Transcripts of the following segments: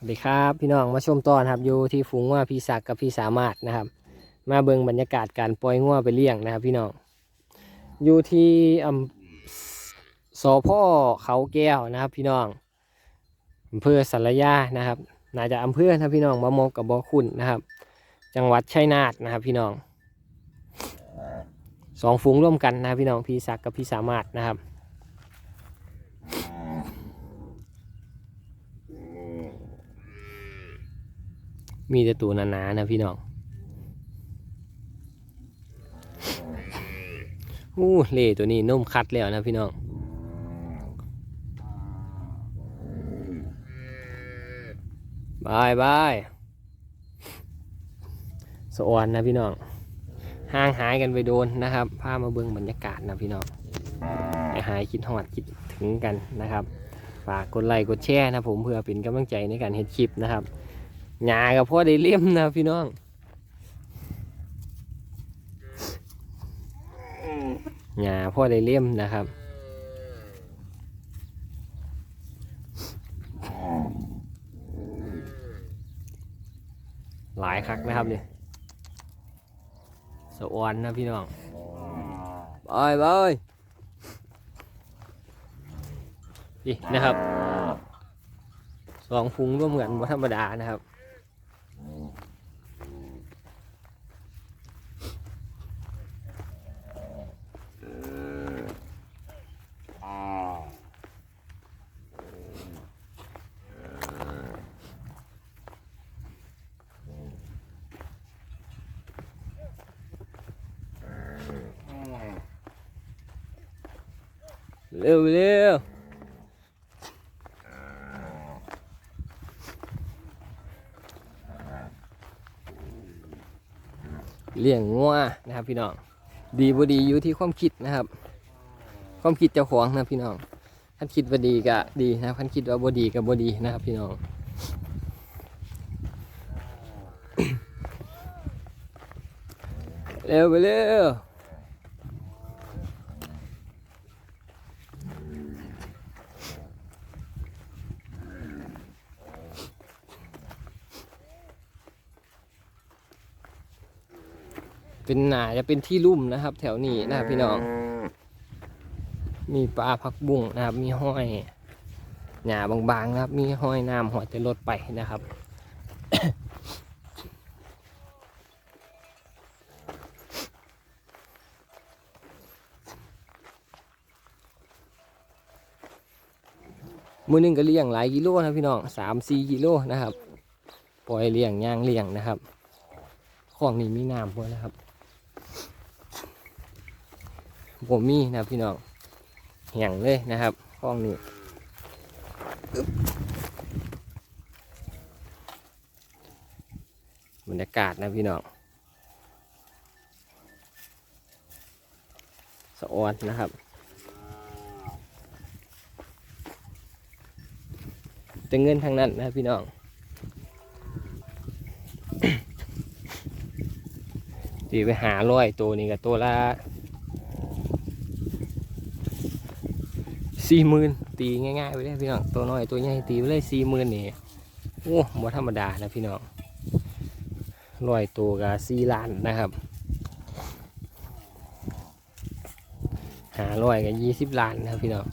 สวัสดีครับพี่น้องมาชมตอนครับอยู่ที่ฝูงว่าพี่ศักดิ์กับพี่สามารถนะครับ มาเบิ่งบรรยากาศการปล่อยงัวไปเลี้ยงนะครับ พี่น้องอยู่ที่อำสพเขาแก้วนะครับ พี่น้องอำเภอสารยานะครับน่าจะอำเภอนะพี่น้องบ่มกกับบ่คุณนะครับ จังหวัดชัยนาทนะครับ พี่น้องสองฝูงร่วมกันนะพี่น้องพี่ศักดิ์กับพี่สามารถนะครับ มีแต่ตัวหนาๆนะพี่น้องอู้เล่ตัวนี้นุ่มคัดแล้วนะพี่น้องบายบายสวรรค์นะพี่น้องห่างหายกันไปโดนนะครับพามาเบิ่งบรรยากาศนะพี่น้องให้หายคิดหอดคิดถึงกันนะครับ ฝากกดไลค์กดแชร์นะผมเพื่อเป็นกำลังใจในการเฮ็ดคลิปนะครับ หยากับพ่อได้เลี่ยมนะพี่น้องหยาพ่อได้เลี่ยมนะครับหลายคักนะครับเนี่ยสวรรค์นะพี่น้องบายบายนี่นะครับสองฟุงร่วมกันว่าธรรมดานะครับ เร็วเร็วเลี้ยงงัวนะครับพี่น้อง ดีบ่ดีอยู่ที่ความคิดนะครับ ความคิดเจ้าของนะพี่น้องคันคิดว่าดีก็ดีนะครับคันคิดว่าบ่ดีก็บ่ดีนะครับพี่น้องเร็วไปเร็ว เป็นหนาจะเป็นที่ลุ่มนะครับ แถวนี้นะครับพี่น้อง มีปลาผักบุ้งนะครับ มีห้อยหนาบางๆนะครับ มีห้อยน้ำหอยจะลดไปนะครับมือหนึงก็เลี้ยงหลายกิโลนะพี่น้องสามสี่กิโลนะครับ ปล่อยเลี้ยงย่างเลี้ยงนะครับ ของนี้มีน้ำพวกนะครับ ผมมีนะพี่น้องแห้งเลยนะครับของนี้บรรยากาศนะพี่น้องสะออนนะครับแต่เงินทางนั้นนะพี่น้องตีไปหาร้อยตัวนี่กับตัวละ สี่หมื่นตีง่ายๆไปเลยพี่น้องตัวน้อยตัวใหญ่ตีไปเลยสี่หมื่นนี่โอ้บ่ธรรมดานะพี่น้องร้อยตัวกับสี่ล้านนะครับหาร้อยกับยี่สิบล้านนะครับพี่น้อง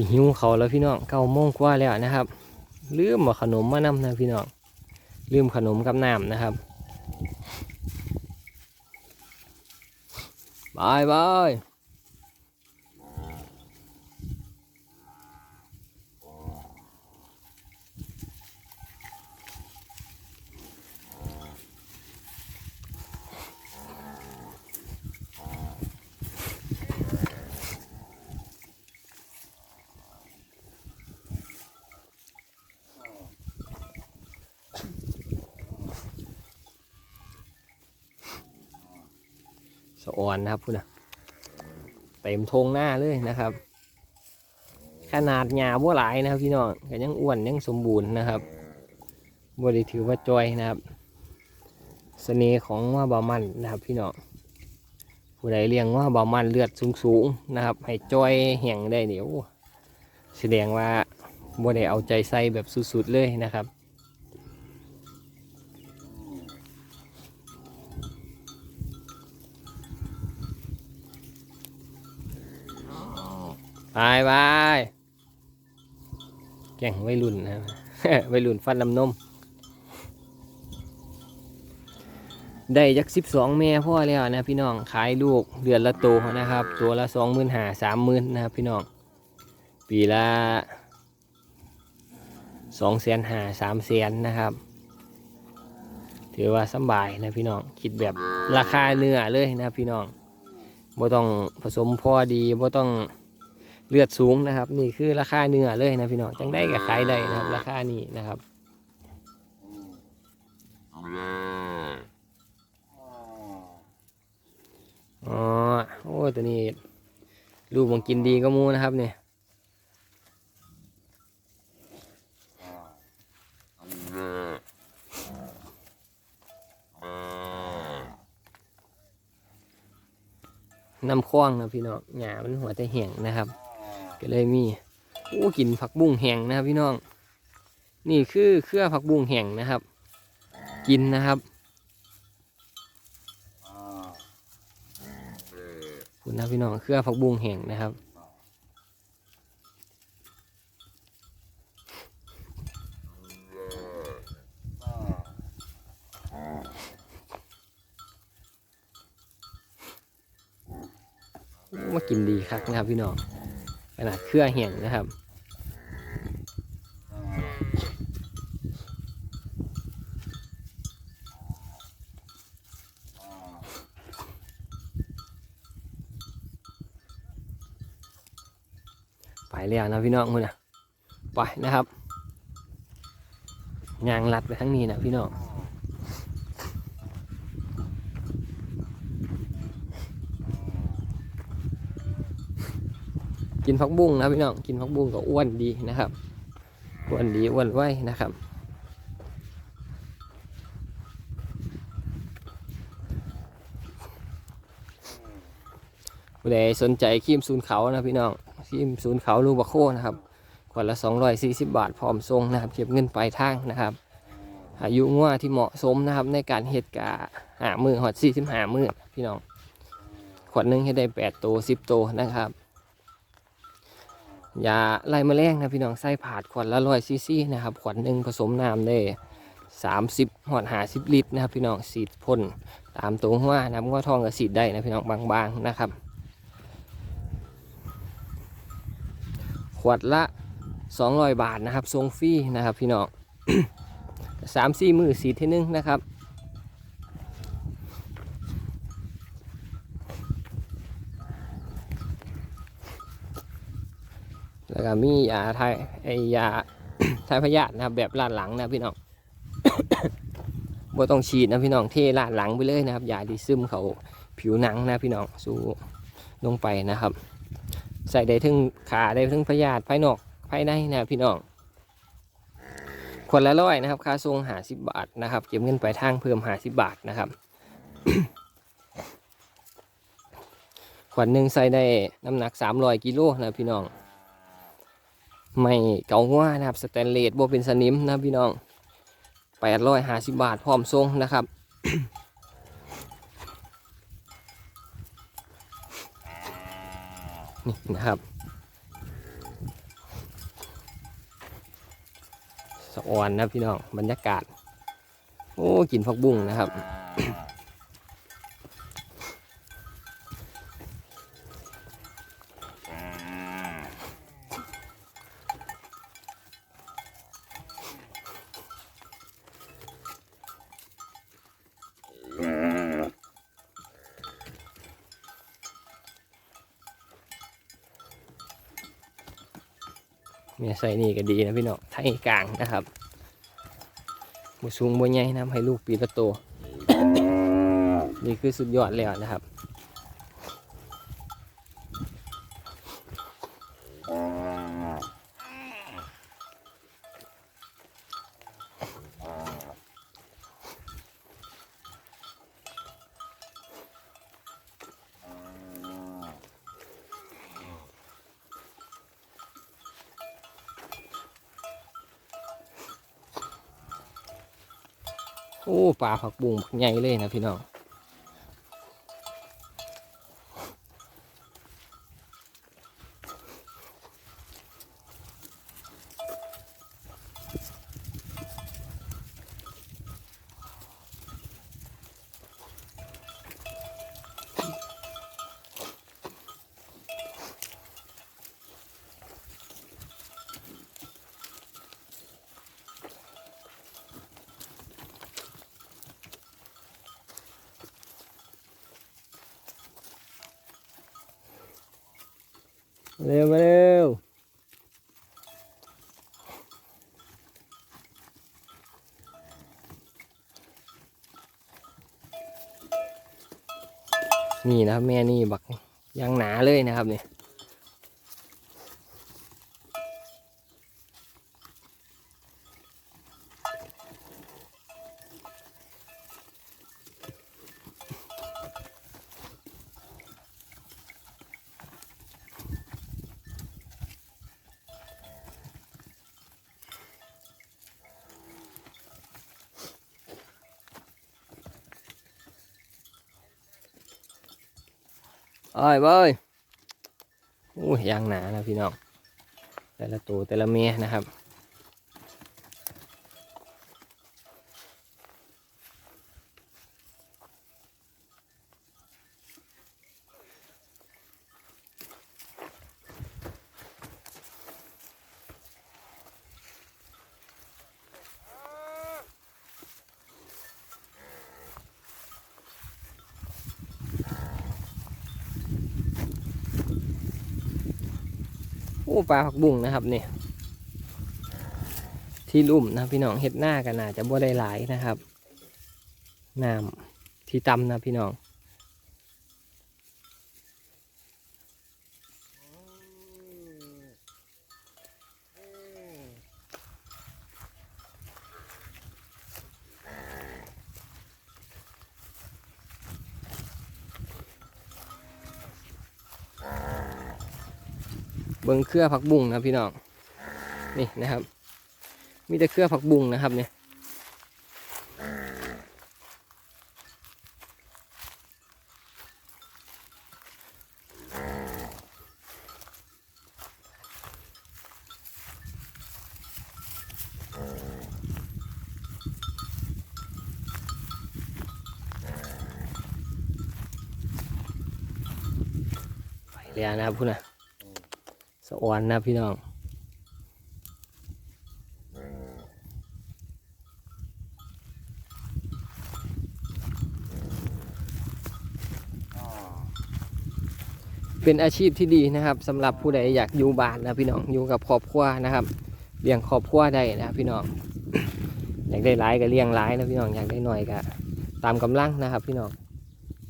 สิหิวเขาแล้วพี่น้องเก้าโมงกว่าแล้วนะครับ ลืมมาขนมมานำนะพี่น้องลืมขนมกับน้ำนะครับบายบาย สะออนนะครับพูดนะเต็มทงหน้าเลยนะครับ ขนาดหญ้าบัวหลายนะครับพี่น้องก็ยังอ้วนยังสมบูรณ์นะครับบริถือว่าจอยนะครับเสน่ห์ของว่าบามันนะครับพี่น้องผู้ใดเลี้ยงว่าบามันเลือดสูงๆนะครับ ให้จอยแห้งได้เดี๋ยวแสดงว่าบ่ได้เอาใจใส่แบบสุดๆเลยนะครับ ไปไปแก่งวัยรุ่นนะครับวัยรุ่นฟันลำนม ได้จักสิบสองแม่พ่อแล้วนะพี่น้อง ขายลูกเดือนละตัวนะครับ ตัวละสองหมื่นหาสามหมื่นนะครับพี่น้อง ปีละสองแสนหาสามแสนนะครับ ถือว่าสบายนะพี่น้อง คิดแบบราคาเนื้อเลยนะพี่น้องบ่ต้องผสมพอดีบ่ต้อง เลือดสูงนะครับ นี่คือราคาเนื้อเลยนะพี่น้องจังได้กับขายได้นะครับ ราคานี้นะครับอ๋อโอ้ตัวนี้ลูกมันกินดีก็มูนะครับเนี่ยน้ำคว้างนะพี่น้องหญ้ามันหัวแต่แห้งนะครับ ก็เลยมีโอ้กินผักบุ้งแห้งนะครับพี่น้อง นี่คือเครือผักบุ้งแห้งนะครับ กินนะครับคุณนะพี่น้องเครือผักบุ้งแห้งนะครับมากินดีคักนะครับพี่น้อง ขนาดเครือแห้งนะครับไปแล้วนะพี่น้องมึงนะไปนะครับยางลัดไปทั้งนี้นะพี่น้อง กินผักบุ้งนะพี่น้องกินผักบุ้งก็อ้วนดีนะครับอ้วนดีอ้วนไว้นะครับผู้ใดสนใจครีมซูนเขานะพี่น้องที่ศูนย์เขาลูบาโคนะครับขวดละ 240 บาทพร้อมทรงนะครับเก็บเงินปลายทางนะครับ อายุงัวที่เหมาะสมนะครับในการเฮ็ดกาหามือหอดสี่สิบหามือพี่น้องขวดหนึงให้ได้8ตัว10ตัวนะครับ ยาไล่แมลงนะพี่น้องใส่ผาดขวดละร้อยซีซีนะครับขวดหนึ่งผสมน้ำได้30หอดหาสิบลิตรนะครับพี่น้องสีดพ่นตามตัวหัวนะครัวทองก็สีดได้นะพี่น้องบางๆนะครับ ขวดละ200บาทนะครับทรงฟรีนะครับพี่น้องสามสี่มือสีที่หนึงนะครับ แล้วก็มียาไทยไอยาไทยพยาธินะครับ แบบลาดหลังนะพี่น้องบ่ต้องฉีดนะพี่น้องเทลาดหลังไปเลยนะครับยาที่ซึมเขาผิวหนังนะพี่น้องสูลงไปนะครับ ใส่ได้ถึงขาได้ถึงพยาธิภายนอกภายในนะพี่น้องขวดละร้อยนะครับค่าทรงหาสิบบาทนะครับเก็บเงินไปทางเพิ่มหาสิบบาทนะครับขวดหนึ่งใส่ได้น้ำหนักสามร้อยกิโลนะพี่น้อง ไม่เก่าง่านะครับสแตนเลสโบเป็นสนิมนะพี่น้องแปดร้อยหาสิบบาทพร้อมทรงนะครับนี่นะครับสะออนนะพี่น้องบรรยากาศ โอ้กินผักบุ้งนะครับ เนี่ยใส่นี่ก็ดีนะพี่น้องไทยกลางนะครับบสูงบัวใหญ่นะให้ลูกปีละโตวนี่คือสุดยอดแล้วนะครับ โอ้ปลาผักบุ้งใหญ่เลยนะพี่น้อง เร็วมาเร็วนี่นะครับแม่นี่บักยังหนาเลยนะครับเนี่ย อ้ยเบ้ยอู้ยยางหนานะพี่น้องแต่ละตัวแต่ละเมียนะครับ ปลาผักบุ้งนะครับเนี่ยที่ลุ่มนะพี่น้องเห็ดหน้ากันอาจะบ่ได้หลายนะครับน้ำที่ตำนะพี่น้อง บิ้งเครือผักบุ้งนะพี่น้องนี่นะครับ มีแต่เครือผักบุ้งนะครับเนี่ยไปแล้วนะครับพุ่นนะ สวรรค์นะพี่น้องเป็นอาชีพที่ดีนะครับสำหรับผู้ใดอยากอยู่บ้านนะพี่น้องอยู่กับครอบครัวนะครับเลี้ยงครอบครัวได้นะพี่น้องอยากได้หลายก็เลี้ยงหลายนะพี่น้องอยากได้หน่อยก็ตามกำลังนะครับ พี่น้อง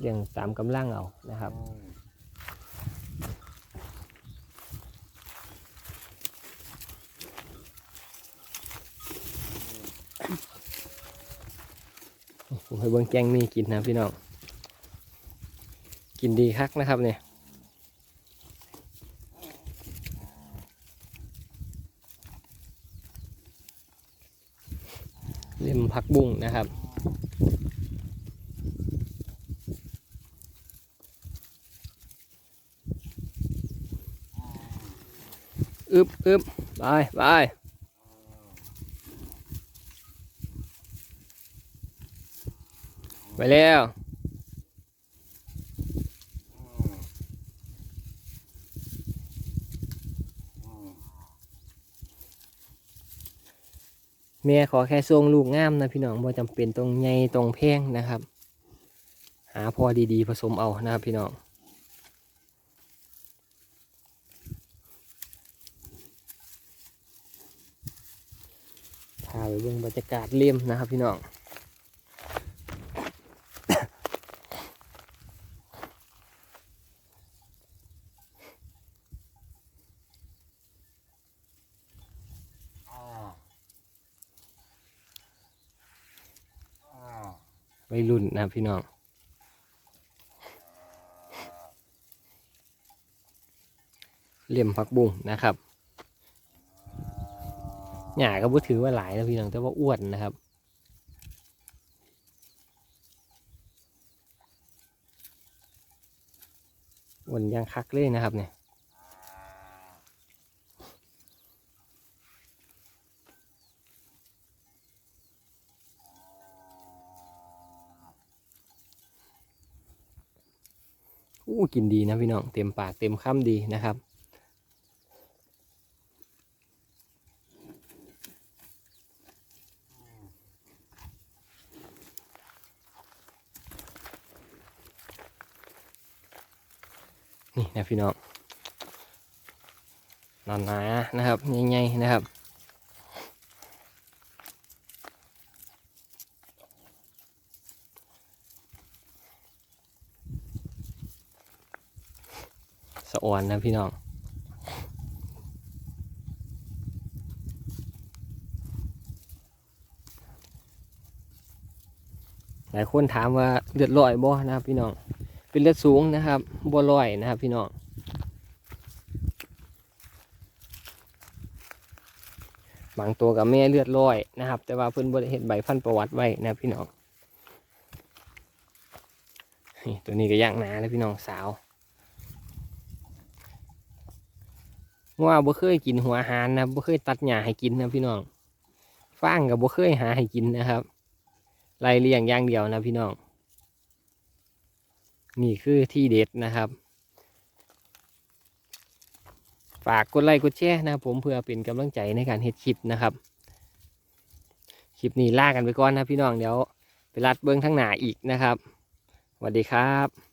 เลี้ยงตามกำลังเอานะครับ ผมให้เบิ้งแกงมีกินนะพี่น้อง กินดีคักนะครับเนี่ยเล่มผักบุ้งนะครับอึบอึบไปไป ไปแล้วแม่ขอแค่ทรงลูกงามนะพี่น้องบ่จำเป็นตรงใหญ่ตรงแพงนะครับ หาพอดีๆผสมเอานะครับพี่น้องพาไปเบิ่งบรรยากาศเลี่ยมนะครับพี่น้อง ไปรุ่นนะพี่น้องเลี่ยมพักบุ้งนะครับหยาก็บ่ถือว่าหลายนะพี่น้องแต่ว่าอ้วนนะครับอ้วนยังคักเลยนะครับเนี่ย อู้กินดีนะพี่น้องเต็มปากเต็มคำดีนะครับ นี่นะพี่น้องนอนหนานะครับใหญ่ๆนะครับ สะออนนะพี่น้องหลายคนถามว่าเลือดลอยบ่นะครับพี่น้อง เป็นเลือดสูงนะครับบัวลอยนะครับพี่น้อง บางตัวกับแม่เลือดลอยนะครับ แต่ว่าเพิ่อนบ่ได้เห็นใบพันธุ์ประวัติไว้นะพี่น้อง นี่ตัวนี้ก็ย่างหนาเลยพี่น้องสาว ว่าบ่เคยกินหัวอาหารนะบ่เคยตัดหญ้าให้กินนะพี่น้องฟางกับบ่เคยหาให้กินนะครับไล่เลี้ยงอย่างเดียวนะพี่น้อง นี่คือที่เด็ดนะครับ ฝากกดไลค์กดแชร์นะผมเพื่อเป็นกำลังใจในการเฮ็ดคลิปนะครับคลิปนี้ลากันไปก่อนนะพี่น้องเดี๋ยวไปรัดเบิ้องทั้งหนาอีกนะครับสวัสดีครับ